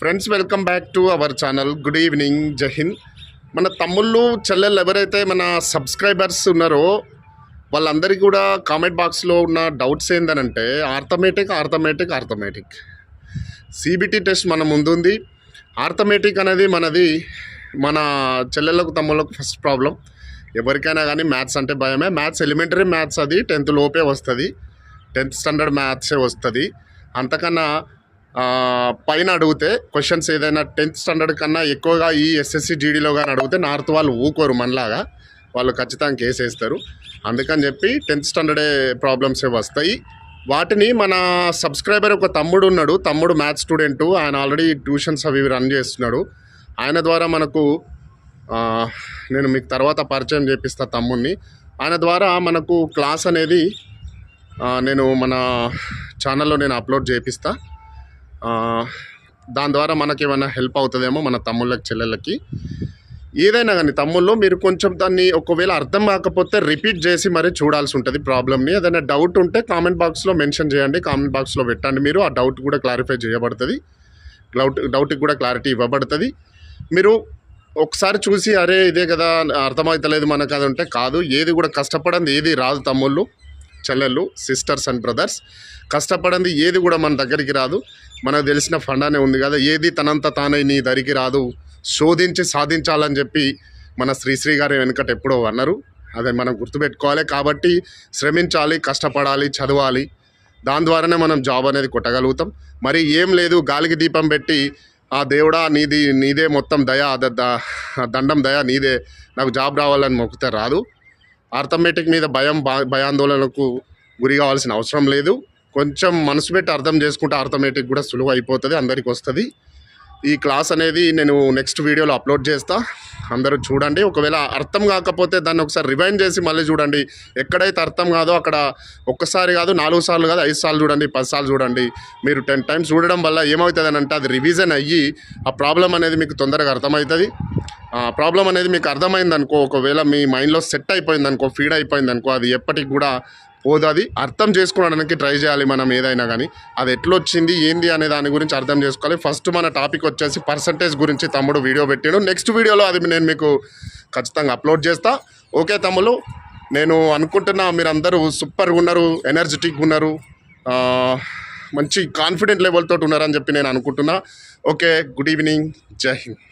Friends welcome back to our channel good evening జహింద్ మన తమ్ముళ్ళు చెల్లెళ్ళు ఎవరైతే మన సబ్స్క్రైబర్స్ ఉన్నారో వాళ్ళందరికీ కూడా కామెంట్ బాక్స్లో ఉన్న డౌట్స్ ఏంటనంటే arithmetic arithmetic arithmetic CBT test మన ముందుంది. ఆర్థమెటిక్ అనేది మనది మన చెల్లెళ్ళకు తమ్ముళ్ళకు ఫస్ట్ ప్రాబ్లం ఎవరికైనా కానీ మ్యాథ్స్ అంటే భయమే. మ్యాథ్స్ ఎలిమెంటరీ మ్యాథ్స్ అది టెన్త్ లోపే వస్తుంది. టెన్త్ స్టాండర్డ్ మ్యాథ్సే వస్తుంది. అంతకన్నా పైన అడిగితే క్వశ్చన్స్ ఏదైనా టెన్త్ స్టాండర్డ్ కన్నా ఎక్కువగా ఈ ఎస్ఎస్సి జీడీలో కానీ అడిగితే నార్త్ వాళ్ళు ఊకోరు మనలాగా. వాళ్ళు ఖచ్చితంగా కేసు వేస్తారు. అందుకని చెప్పి టెన్త్ స్టాండర్డే ప్రాబ్లమ్సే వస్తాయి. వాటిని మన సబ్స్క్రైబర్ ఒక తమ్ముడు ఉన్నాడు. తమ్ముడు మ్యాథ్స్ స్టూడెంట్ ఆయన ఆల్రెడీ ట్యూషన్స్ అవి రన్ చేస్తున్నాడు. ఆయన ద్వారా మనకు నేను మీకు తర్వాత పరిచయం చేపిస్తా తమ్ముడిని ఆయన ద్వారా మనకు క్లాస్ అనేది నేను మన ఛానల్లో నేను అప్లోడ్ చేపిస్తాను దాని ద్వారా మనకి ఏమైనా హెల్ప్ అవుతుందేమో మన తమ్ముళ్ళకి చెల్లెళ్ళకి. ఏదైనా కానీ తమ్ముళ్ళు మీరు కొంచెం దాన్ని ఒకవేళ అర్థం కాకపోతే రిపీట్ చేసి మరీ చూడాల్సి ఉంటుంది ప్రాబ్లమ్ని ఏదైనా డౌట్ ఉంటే కామెంట్ బాక్స్లో మెన్షన్ చేయండి కామెంట్ బాక్స్లో పెట్టండి మీరు. ఆ డౌట్ కూడా క్లారిఫై చేయబడుతుంది. డౌట్ డౌట్కి కూడా క్లారిటీ ఇవ్వబడుతుంది. మీరు ఒకసారి చూసి అరే ఇదే కదా అర్థమవుతలేదు మనకు అది ఉంటే కాదు. ఏది కూడా కష్టపడంది ఏది రాదు తమ్ముళ్ళు. చెల్లెళ్ళు సిస్టర్స్ అండ్ బ్రదర్స్ కష్టపడింది ఏది కూడా మన దగ్గరికి రాదు. మనకు తెలిసిన ఫండానే ఉంది కదా ఏది తనంత తానై నీ దరికి రాదు. శోధించి సాధించాలని చెప్పి మన శ్రీశ్రీ గారి వెనుకట ఎప్పుడో అన్నారు. అదే మనం గుర్తుపెట్టుకోవాలి. కాబట్టి శ్రమించాలి కష్టపడాలి చదవాలి. దాని ద్వారానే మనం జాబ్ అనేది కొట్టగలుగుతాం. మరి ఏం లేదు గాలికి దీపం పెట్టి ఆ దేవుడా నీది నీదే మొత్తం దయ ద- దండం దయ నీదే. నాకు జాబ్ రావాలని మొక్కితే రాదు. ఆర్థమెటిక్ మీద భయం భా- భయాందోళనకు గురి కావాల్సిన అవసరం లేదు. కొంచెం మనసు పెట్టి అర్థం చేసుకుంటే ఆర్థమెటిక్ కూడా సులువు అయిపోతుంది అందరికి వస్తుంది. ఈ క్లాస్ అనేది నేను నెక్స్ట్ వీడియోలో అప్లోడ్ చేస్తా. అందరూ చూడండి. ఒకవేళ అర్థం కాకపోతే దాన్ని ఒకసారి రివైండ్ చేసి మళ్ళీ చూడండి. ఎక్కడైతే అర్థం కాదో అక్కడ ఒక్కసారి కాదు నాలుగు సార్లు కాదు ఐదు సార్లు చూడండి పది సార్లు చూడండి. మీరు టెన్ టైమ్స్ చూడడం వల్ల ఏమవుతుంది అంటే అది రివిజన్ అయ్యి ఆ ప్రాబ్లం అనేది మీకు తొందరగా అర్థమవుతుంది. ప్రాబ్లం అనేది మీకు అర్థమైంది అనుకో ఒకవేళ మీ మైండ్లో సెట్ అయిపోయింది అనుకో ఫీడ్ అయిపోయింది అనుకో అది ఎప్పటికి కూడా పోదు. అది అర్థం చేసుకోవడానికి ట్రై చేయాలి మనం ఏదైనా కానీ అది ఎట్లొచ్చింది ఏంది అనే దాని గురించి అర్థం చేసుకోవాలి. ఫస్ట్ మన టాపిక్ వచ్చేసి పర్సంటేజ్ గురించి తమ్ముడు వీడియో పెట్టాడు. నెక్స్ట్ వీడియోలో అది నేను మీకు ఖచ్చితంగా అప్లోడ్ చేస్తా. ఓకే తమ్ముడు నేను అనుకుంటున్నా మీరందరూ సూపర్గా ఉన్నారు ఎనర్జెటిక్గా ఉన్నారు మంచి కాన్ఫిడెంట్ లెవెల్ తోటి ఉన్నారని చెప్పి నేను అనుకుంటున్నా. ఓకే గుడ్ ఈవినింగ్ జై హింద్